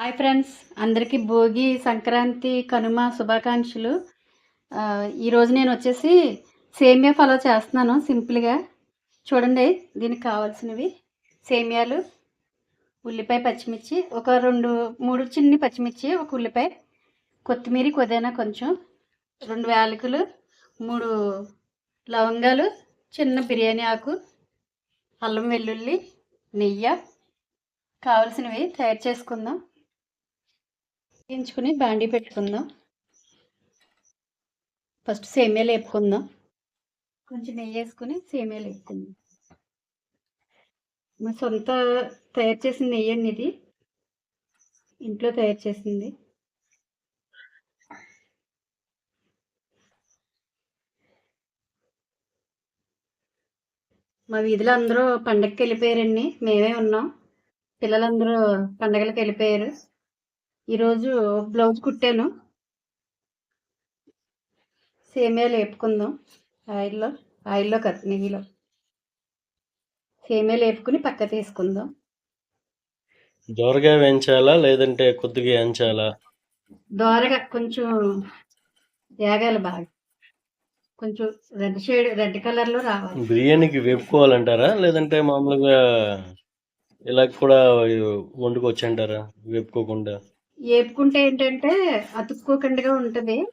Hi friends అందరికీ భోగి సంక్రాంతి కనుమ శుభాకాంక్షలు. ఈరోజు నేను వచ్చేసి సేమియా ఫాలో చేస్తున్నాను సింపుల్గా. చూడండి దీనికి కావాల్సినవి. సేమియాలు ఉల్లిపాయ పచ్చిమిర్చి ఒక రెండు మూడు చిన్ని పచ్చిమిర్చి ఒక ఉల్లిపాయ కొత్తిమీర కొదైనా కొంచెం రెండు యాలకులు మూడు లవంగాలు చిన్న బిర్యానీ ఆకు అల్లం వెల్లుల్లి నెయ్యి. కావాల్సినవి తయారు చేసుకుందాం. వేయించుకుని బాండీ పెట్టుకుందాం. ఫస్ట్ సేమియాలు వేపుకుందాం కొంచెం నెయ్యి వేసుకుని సేమియాలు వేపుకుందాం మా సొంత తయారు చేసిన నెయ్యి అండి ఇది. ఇంట్లో తయారు చేసింది. మా వీధిలో అందరూ పండగకి వెళ్ళిపోయారండి. మేమే ఉన్నాం. పిల్లలందరూ పండగలకు వెళ్ళిపోయారు. ఈరోజు బ్లౌజ్ కుట్టాను. సేమియాలు వేపుకుందాం ఆయిల్లో ఆయిల్లో కట్ నెయ్యిలో. సేమియాలు వేపుకుని పక్క తీసుకుందాం. దోరగా వేయించాలా లేదంటే కొద్దిగా వేయించాలా? దోరగా కొంచెం వేగాలి బాగా. కొంచెం రెడ్ షేడ్ రెడ్ కలర్లో రావాలి. బిర్యానీకి వేపుకోవాలంటారా లేదంటే మామూలుగా ఇలా కూడా వండుకోవచ్చు అంటారా వేపుకోకుండా? వేపుకుంటే ఏంటంటే అతుక్కోకుండా ఉంటుంది.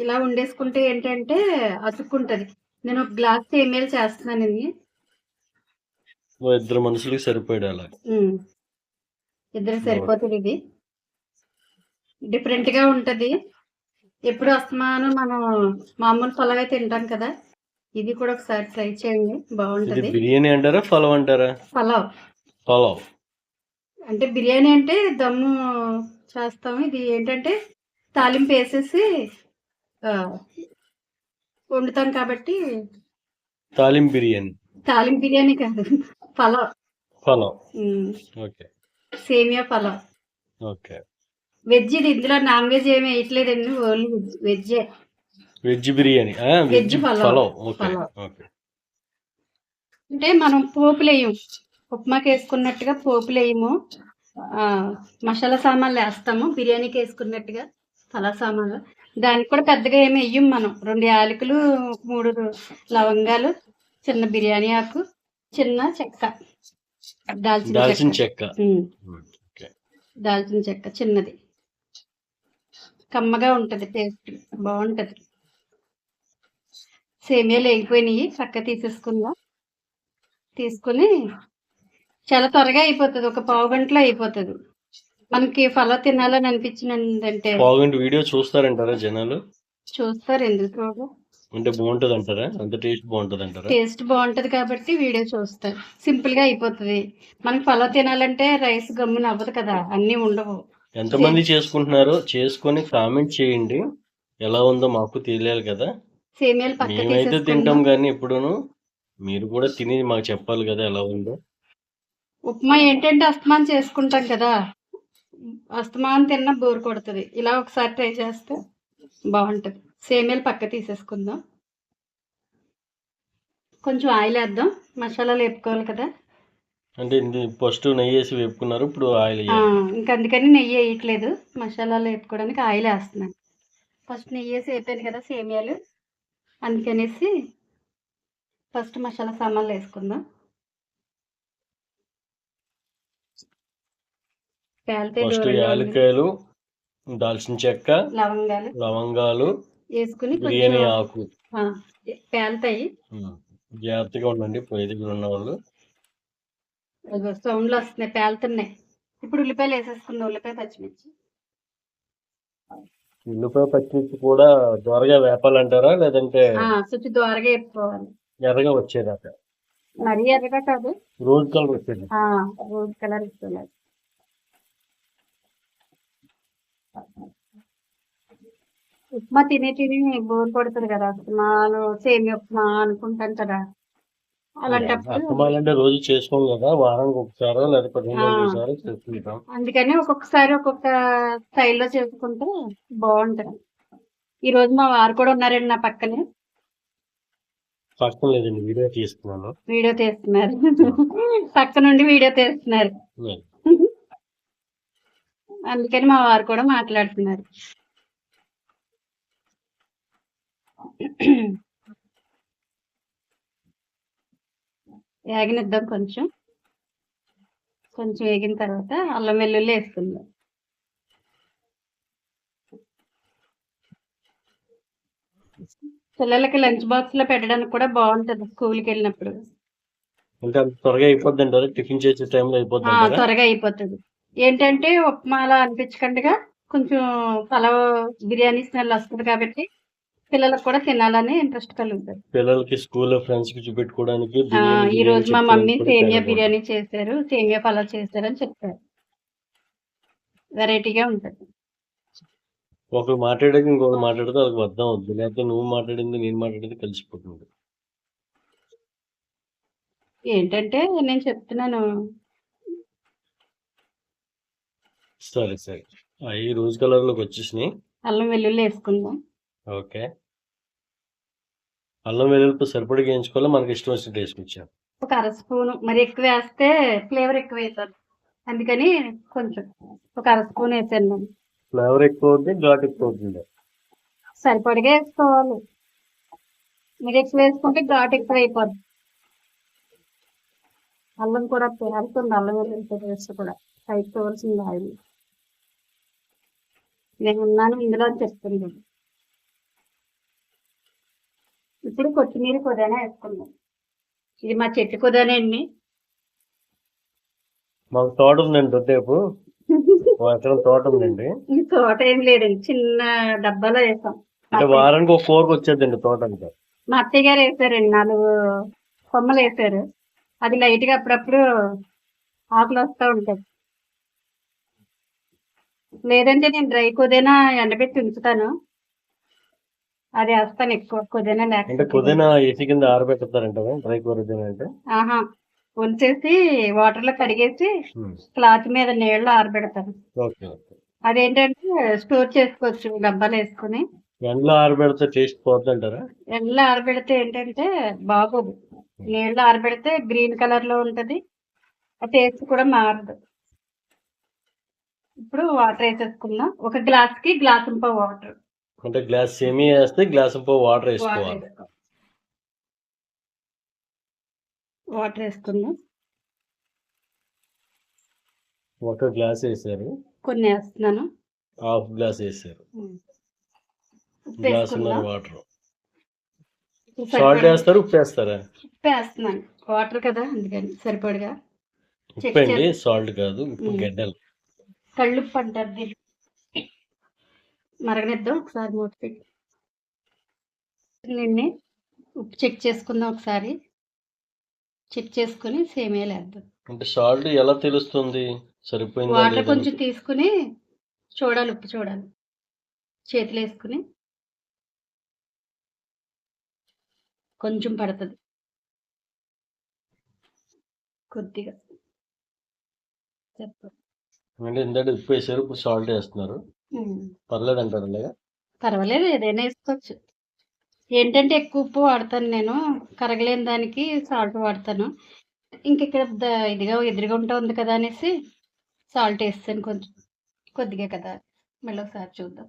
ఇలా వండేసుకుంటే ఏంటంటే అతుక్కుంటుంది. నేను ఒక గ్లాస్ సేమియాలు చేస్తున్నాను ఇది. ఇద్దరు మనుషులకి సరిపోయాడు అలా. ఇద్దరు సరిపోతుంది ఇది. డిఫరెంట్గా ఉంటది. ఎప్పుడు వస్తున్నాను మనం మామూలు పొలవే తింటాం కదా. ఇది కూడా ఒకసారి ట్రై చేయండి. బాగుంటది. బిర్యానీ అంటారా పలావ్ అంటారా? పలావ్. పలావ్. అంటే బిర్యానీ అంటే దమ్ము చేస్తాము ఇది ఏంటంటే తాలింపు వేసేసి వండుతాం కాబట్టి. తాలింపు బిర్యానీ. తాలింపు బిర్యానీ కాదు పలావ్. పలావ్. ఓకే. సేమియా పలావ్. ఓకే. వెజ్ ఇది ఇందులో నాన్ వెజ్ ఏమి వేయట్లేదండి only veg. Veg biryani. Veg pulao. Okay. Okay. అంటే మనం పోపులు వేయము ఉప్మాకి వేసుకున్నట్టుగా పోపులు వేయము ఆ, మసాలా సామాన్లు వేస్తాము. బిర్యానీకి వేసుకున్నట్టుగా పలా సామాన్లు. దానికి కూడా పెద్దగా ఏమి వేయం మనం. రెండు యాలకులు మూడు లవంగాలు చిన్న బిర్యానీ ఆకు చిన్న చెక్క. దాల్చిన చెక్క. దాల్చిన చెక్క చిన్నది. కమ్మగా ఉంటది టేస్ట్ బాగుంటది. సేమియాలు వేగిపోయినాయి. చక్క తీసేసుకుందాం. తీసుకుని చాలా త్వరగా అయిపోతుంది ఒక పావు గంటలో అయిపోతుంది. మనకి ఫల తినాలని అనిపించిందంటే పావుగంట వీడియో చూస్తారంటారా జనాలు? చూస్తారు ఎందుకు అంటే బాగుంటది అంటారా అంత టేస్ట్ బాగుంటది అంటారా టేస్ట్ బాగుంటది కాబట్టి వీడియో చూస్తారు. సింపుల్గా అయిపోతుంది. మనకి ఫల తినాలంటే రైస్ గమ్మున అవ్వదు కదా అన్నీ ఉండవు. ఎంతమంది చేసుకుంటున్నారో చేసుకొని కామెంట్ చేయండి. ఎలా ఉందో మాకు తెలియాలి కదా. సేమియాలు పక్క మేమైతే తింటాం కానీ ఎప్పుడును మీరు కూడా తిని మాకు చెప్పాలి కదా ఎలా ఉందో. ఉప్మా ఏంటంటే అస్తమాన్ చేసుకుంటాం కదా. అస్తమాన్ తిన్న బోర్ కొడుతుంది. ఇలా ఒకసారి ట్రై చేస్తే బాగుంటుంది. సేమియాలు పక్క తీసేసుకుందాం. కొంచెం ఆయిల్ వేద్దాం. మసాలాలు వేపుకోవాలి కదా. అంటే ఫస్ట్ నెయ్యి వేసి వేపుకున్నారు. ఇప్పుడు ఆయిల్ ఇంకా అందుకని నెయ్యి వేయట్లేదు. మసాలాలు వేపుకోవడానికి ఆయిల్ వేస్తున్నాను. ఫస్ట్ నెయ్యి వేసి వేపాను కదా సేమియాలు. అందుకనేసి ఫస్ట్ మసాలా సామాన్లు వేసుకుందాం. ఫస్ట్. యాలక్కాయలు దాల్చిన చెక్క లవంగాలు. లవంగాలు వేసుకుని బిర్యానీ ఆకు. పేలుతాయి. జాగ్రత్తగా ఉండండి పొయ్యి దగ్గర ఉన్న వాళ్ళు సౌండ్లు వస్తున్నాయి పేలుతున్నాయి. ఇప్పుడు ఉల్లిపాయలు వేసేసుకుందాం ఉల్లిపాయ పచ్చిమిర్చి. ఉల్లిపాయ పచ్చిమిర్చి కూడా త్వరగా వేపాలంటారా లేదంటే దోరగా వేపుకోవాలి. ఎర్రగా వచ్చేదాకా? మరీ ఎర్రగా కాదు. రోజ్ కలర్ వచ్చేది. రోజ్ కలర్ ఇస్తున్నారు. ఉప్మా తిని తిని బోర్ కొడుతుంది కదా. ఉప్మాలు సేమి ఉప్మా అనుకుంటాం కదా. అలాంటప్పుడు రోజు చేసుకోం కదా. వారానికి ఒకసారో లేదా పదిహేను ఆ. రోజులు ఒకసారో చేసుకుంటాం. అందుకని ఒక్కొక్కసారి ఒక్కొక్క స్టైల్లో చేసుకుంటే బాగుంటది. ఈ రోజు మా వారు కూడా ఉన్నారండి నా పక్కనే. పక్కన లేదండి వీడియో తీసుకున్నాను వీడియో తీస్తున్నారు. పక్క నుండి వీడియో తీస్తున్నారు. అందుకని మా వారు కూడా మాట్లాడుతున్నారు. వేగనిద్దాం కొంచెం. కొంచెం వేగిన తర్వాత అల్లం వెల్లుల్లి వేసుకుందాం. పిల్లలకి లంచ్ బాక్స్లో పెట్టడానికి కూడా బాగుంటది స్కూల్కి వెళ్ళినప్పుడు. త్వరగా అయిపోద్ది అంటారా టిఫిన్ చేసే టైంలో అయిపోద్ది ఆ, అంటారా? త్వరగా అయిపోతుంది. ఏంటంటే ఉప్మాలా అనిపించకుండా కొంచెం పలావ్ బిర్యానీ స్మెల్ వస్తుంది కాబట్టి పిల్లలకు కూడా తినాలని ఇంట్రెస్ట్ కలుగుతుంది పిల్లలకి స్కూల్లో ఫ్రెండ్స్కి చూపెట్టుకోవడానికి ఈ రోజు మా మమ్మీ సేమియా బిర్యానీ చేశారు సేమియా పలావ్ చేశారు అని చెప్పారు. వెరైటీగా ఉంటది. ఒకరు మాట్లాడాక ఇంకొకరు మాట్లాడితే వాళ్ళకి అర్థం అవుద్ది. లేకపోతే నువ్వు మాట్లాడింది నేను మాట్లాడింది కలిసిపోతుంది. ఏంటంటే నేను చెప్తున్నాను. సరే సరే. అవి రోజ్ కలర్లోకి వచ్చేసినాయి. అల్లం వెల్లుల్లి వేసుకుందాం. ఓకే. అల్లం వెల్లుల్లితో సరిపడి వేయించుకోవాలి? మనకి ఇష్టం వచ్చిన టేస్ట్ ఇచ్చాం ఒక అర స్పూన్. మరి ఎక్కువ వేస్తే ఫ్లేవర్ ఎక్కువ వేస్తారు అందుకని కొంచెం ఒక అర స్పూన్ వేసాను నేను. ఫ్లేవర్ ఎక్కువ అవుతుంది ఘాట్ ఎక్కువ అవుతుంది సరిపడిగా వేసుకోవాలి. మీరు ఎక్కువ వేసుకుంటే ఘాటు ఎక్కువ అయిపోద్ది అల్లం కూడా పేరుతుంది అల్లం వెల్లుల్లి పేస్ట్ కూడా. అయిపోవలసింది ఆయిల్. నేను ఉన్నాను ఇందులో చెప్తుంది ఇప్పుడు కొత్తిమీర కొద్దిగా వేసుకుందాం. ఇది మా చెట్టు కొద్దిగానే అండి. మాకు తోట ఉందండి ఎకరం తోట ఉందండి. ఈ తోట ఏం లేదండి చిన్న డబ్బాలో వేసాం. అంటే వారానికి ఒక కూరకు వచ్చేదండి తోట అంతా మా అత్తయ్య గారు వేసారండి నాలుగు కొమ్మలు వేసారు. అది లైట్గా అప్పుడప్పుడు ఆకులు వస్తూ ఉంటాయి. లేదంటే నేను డ్రై కుదేనా ఎండబెట్టి ఉంచుతాను. అది వేస్తాను ఎక్కువ కుదేనా అంటే పుదీనా ఏసీ కింద ఆరబెడతారంట డ్రై అంటే ఆహా ఉంచేసి వాటర్లో కడిగేసి క్లాత్ మీద నీళ్ళు ఆరబెడతాను. Okay okay. అదేంటంటే స్టోర్ చేసుకోవచ్చు డబ్బాలు వేసుకుని. ఎండలో ఆరబెడితే టేస్ట్ పోద్ది అంటారా ఎండలో ఆరబెడితే ఏంటంటే బాగోదు. నీళ్ళు ఆరబెడితే గ్రీన్ కలర్లో ఉంటది. ఆ టేస్ట్ కూడా మారదు. ఇప్పుడు వాటర్ వేసేసుకుందాం. ఒక గ్లాస్కి గ్లాస్ ఇంప వాటర్ అంటే గ్లాస్ సెమీ వేస్తే గ్లాస్ పో వాటర్ వేసుకోవాలి. వేసుకో. వాటర్ వేసుకుందాం. ఒక గ్లాస్ వేసారు. కొన్ని వేస్తున్నాను. హాఫ్ గ్లాస్ వేసారు. గ్లాస్ ఉన్న వాటర్ సాల్ట్ వేస్తారు ఉప్పు వేస్తారా? ఉప్పు వేస్తున్నాను. వాటర్ కదా అందుకని సరిపడగా. ఉప్పు అండి సాల్ట్ కాదు ఉప్పు. గడ్డలు. కళ్ళుప్పు అంటారు మరగనిద్దాం ఒకసారి మూత పెట్టి. నిన్నే ఉప్పు చెక్ చేసుకుందాం ఒకసారి. చెక్ చేసుకుని సేమియాలు వేద్దాం. అంటే సాల్ట్ ఎలా తెలుస్తుంది? సరిపోయిందా వాటర్ కొంచెం తీసుకుని చూడాలి ఉప్పు చూడాలి. చేతిలో వేసుకుని. కొంచెం పడుతుంది. కొద్దిగా. చెప్పు. అంటే ఇందాక ఉప్పు వేసారు ఇప్పుడు సాల్ట్ వేస్తున్నారు. పర్లేదు అంటారు పర్వాలేదు ఏదైనా వేసుకోవచ్చు. ఏంటంటే ఎక్కువ ఉప్పు వాడతాను నేను. కరగలేని దానికి సాల్ట్ వాడతాను. ఇంక ఇక్కడ ఇదిగా ఎదురుగా ఉంటా ఉంది కదా అనేసి సాల్ట్ వేస్తాను కొంచెం. కొద్దిగా కదా. మళ్ళీ ఒకసారి చూద్దాం.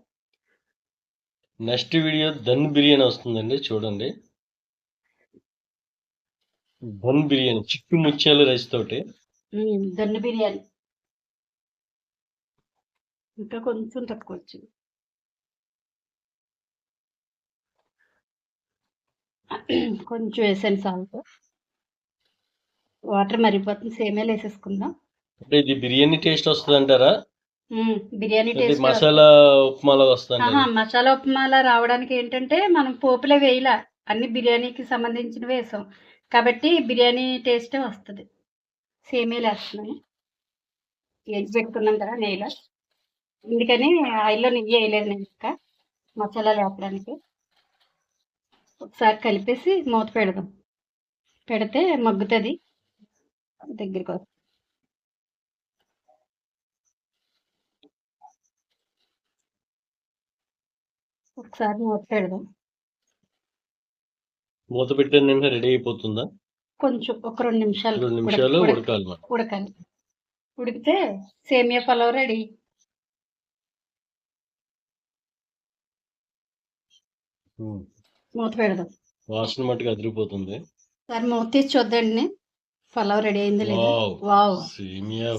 నెక్స్ట్ వీడియో ధన్ బిర్యానీ వస్తుందండి చూడండి. ధన్ బిర్యానీ చిక్కు ముత్యాలు రైస్ తోటి. దొన్న బిర్యానీ. ఇంకా కొంచెం తక్కువ వచ్చింది కొంచెం వేసాను సాల్ట్ వాటర్ మరిగిపోతుంది. సేమియాలు వేసేసుకుందాం అంటే ఇది బిర్యానీ టేస్ట్ వస్తుంది అంటారా బిర్యానీ టేస్ట్ మసాలా ఉప్మాలో వస్తుంది మసాలా ఉప్మాలా రావడానికి ఏంటంటే మనం పోపులే వేయలా. అన్ని బిర్యానీకి సంబంధించినవి వేసాం. కాబట్టి బిర్యానీ టేస్టే వస్తుంది. సేమియాలు వేస్తున్నాను వేసి పెట్టుకున్నాం కదా నెయ్యిలో? అందుకని ఆయిల్లో నెయ్యి వేయలేదు నేను ఇంకా. మసాలా వేపడానికి. ఒకసారి కలిపేసి మూత పెడదాం. పెడితే మగ్గుతుంది. దగ్గరికి వస్తుంది ఒకసారి మూత పెడదాం. మూత పెట్టిన రెడీ అయిపోతుందా? కొంచెం ఒక రెండు నిమిషాలు రెండు నిమిషాలు ఉడక- ఉడకాలి ఉడకాలి ఉడికితే సేమియా పలావ్ రెడీ. మూత పెడదాం. వాసన మట్టుకు అదిరిపోతుంది. సరే మూత తీసి చూద్దండి. పలావ్ రెడీ అయింది లేదా? వావ్.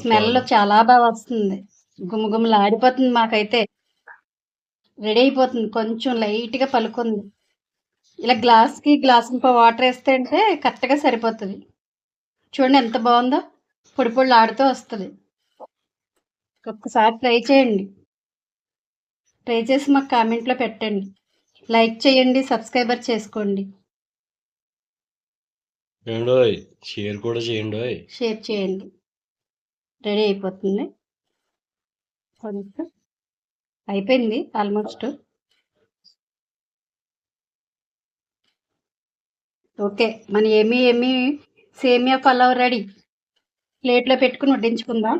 స్మెల్. చాలా బాగా వస్తుంది. గుమగుమలు ఆడిపోతుంది మాకైతే. రెడీ అయిపోతుంది. కొంచెం లైట్గా పలుకుంది. ఇలా గ్లాస్కి గ్లాస్ వాటర్ వేస్తే అంటే కరెక్ట్గా సరిపోతుంది. చూడండి ఎంత బాగుందో. పొడి పొడి ఆడుతూ వస్తుంది. ఒక్కసారి ట్రై చేయండి. ట్రై చేసి మాకు కామెంట్లో పెట్టండి. లైక్ చేయండి సబ్స్క్రైబర్ చేసుకోండి. షేర్ కూడా చేయండి షేర్ చేయండి. రెడీ అయిపోతుంది. కొంచెం అయిపోయింది ఆల్మోస్ట్. ఓకే మన ఏమి ఏమి సేమియా పలావ్ రెడీ. ప్లేట్లో పెట్టుకుని వడ్డించుకుందాం.